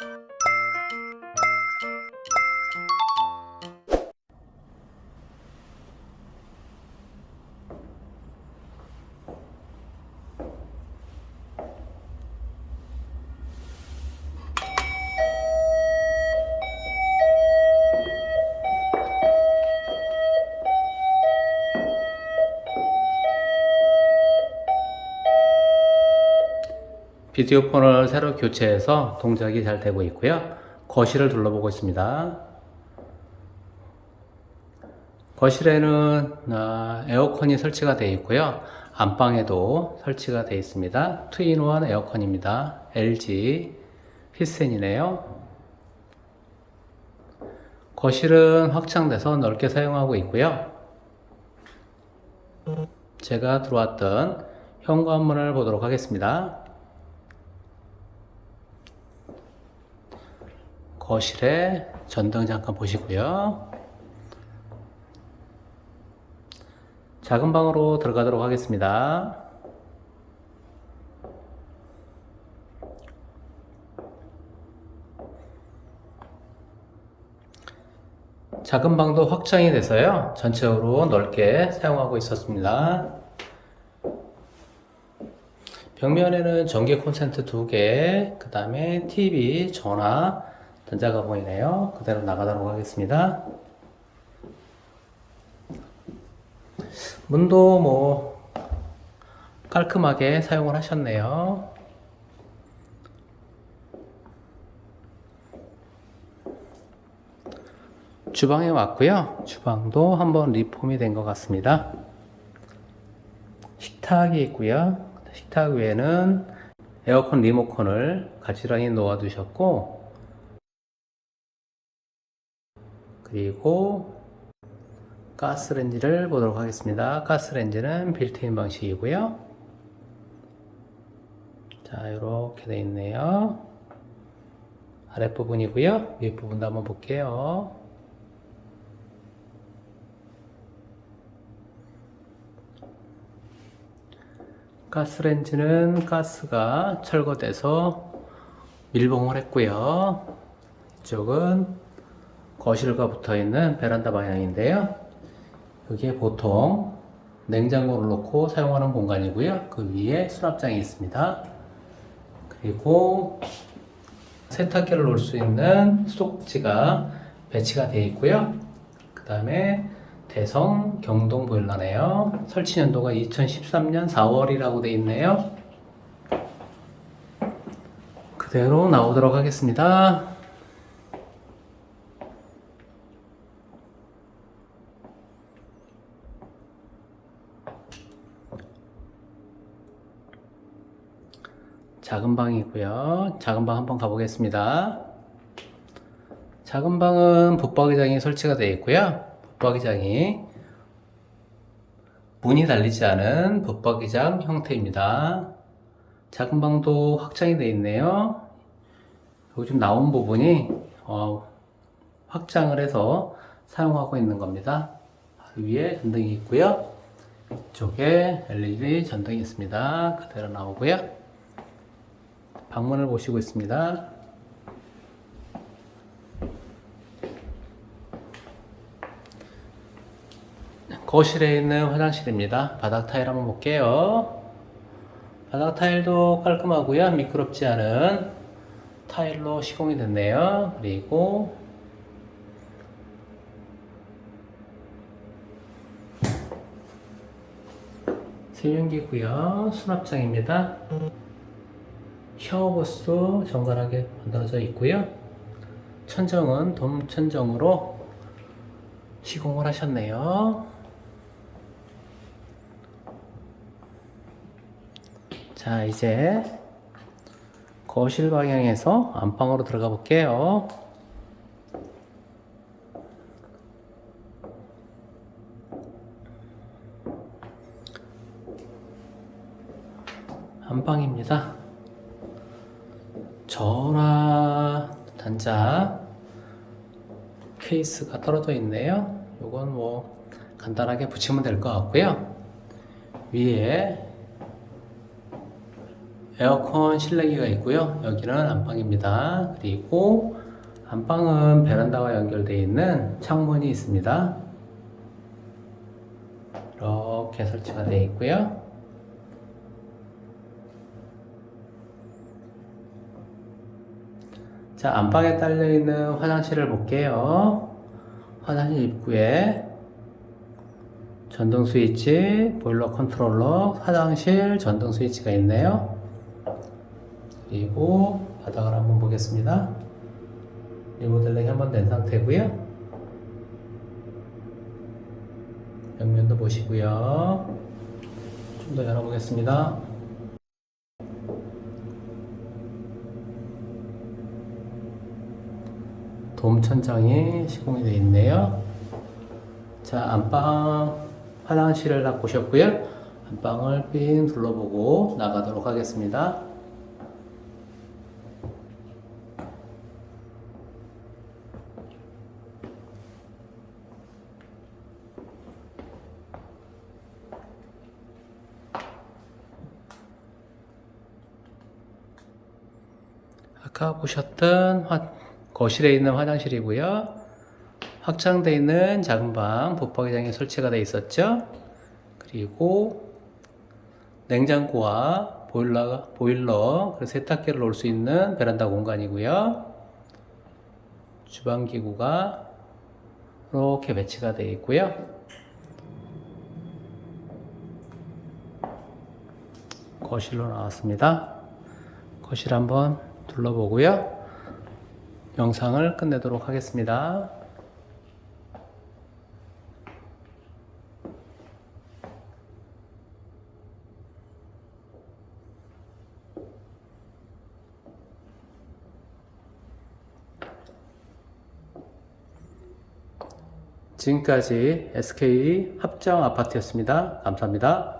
you 비디오 폰을 새로 교체해서 동작이 잘 되고 있고요. 거실을 둘러보고 있습니다. 거실에는 아, 에어컨이 설치가 되어 있고요. 안방에도 설치가 되어 있습니다. 투인원 에어컨입니다. LG 히센이네요. 거실은 확장돼서 넓게 사용하고 있고요. 제가 들어왔던 현관문을 보도록 하겠습니다. 거실에 전등 잠깐 보시고요. 작은 방으로 들어가도록 하겠습니다. 작은 방도 확장이 돼서요. 전체적으로 넓게 사용하고 있었습니다. 벽면에는 전기 콘센트 두 개, 그 다음에 TV, 전화, 전자가 보이네요. 그대로 나가도록 하겠습니다. 문도 뭐 깔끔하게 사용을 하셨네요. 주방에 왔고요. 주방도 한번 리폼이 된 것 같습니다. 식탁이 있고요. 식탁 위에는 에어컨 리모컨을 가지런히 놓아 두셨고 그리고 가스레인지를 보도록 하겠습니다. 가스레인지는 빌트인 방식이고요. 자, 이렇게 되어 있네요. 아랫부분이고요. 윗부분도 한번 볼게요. 가스레인지는 가스가 철거돼서 밀봉을 했고요. 이쪽은 거실과 붙어 있는 베란다 방향인데요. 여기에 보통 냉장고를 놓고 사용하는 공간이고요. 그 위에 수납장이 있습니다. 그리고 세탁기를 놓을 수 있는 수도꼭지가 배치가 되어 있고요. 그 다음에 대성 경동 보일러네요. 설치 연도가 2013년 4월이라고 되어 있네요. 그대로 나오도록 하겠습니다. 작은 방이고요. 작은 방 한번 가보겠습니다. 작은 방은 붙박이장이 설치가 되어 있고요. 붙박이장이 문이 달리지 않은 붙박이장 형태입니다. 작은 방도 확장이 되어 있네요. 여기 좀 나온 부분이 어, 확장을 해서 사용하고 있는 겁니다. 위에 전등이 있고요. 이쪽에 LED 전등이 있습니다. 그대로 나오고요. 방문을 보시고 있습니다. 거실에 있는 화장실입니다. 바닥 타일 한번 볼게요. 바닥 타일도 깔끔하고요. 미끄럽지 않은 타일로 시공이 됐네요. 그리고 세면기고요. 수납장입니다. 샤워부스도 정갈하게 만들어져 있고요. 천정은 돔 천정으로 시공을 하셨네요. 자, 이제 거실 방향에서 안방으로 들어가 볼게요. 안방입니다. 전화 단자 케이스가 떨어져 있네요. 요건 뭐 간단하게 붙이면 될 것 같고요. 위에 에어컨 실내기가 있고요. 여기는 안방입니다. 그리고 안방은 베란다와 연결되어 있는 창문이 있습니다. 이렇게 설치가 되어 있고요. 자, 안방에 딸려 있는 화장실을 볼게요. 화장실 입구에 전등 스위치, 보일러 컨트롤러, 화장실 전등 스위치가 있네요. 그리고 바닥을 한번 보겠습니다. 리모델링 한번 된 상태고요. 벽면도 보시고요. 좀 더 열어보겠습니다. 돔 천장이 시공이 되어 있네요. 자, 안방 화장실을 다 보셨고요. 안방을 삥 둘러보고 나가도록 하겠습니다. 아까 보셨던 화- 거실에 있는 화장실이고요. 확장되어 있는 작은 방, 붙박이장이 설치가 되어 있었죠. 그리고 냉장고와 보일러, 보일러, 그리고 세탁기를 놓을 수 있는 베란다 공간이고요. 주방 기구가 이렇게 배치가 되어 있고요. 거실로 나왔습니다. 거실 한번 둘러보고요. 영상을 끝내도록 하겠습니다. 지금까지 SK 합정 아파트였습니다. 감사합니다.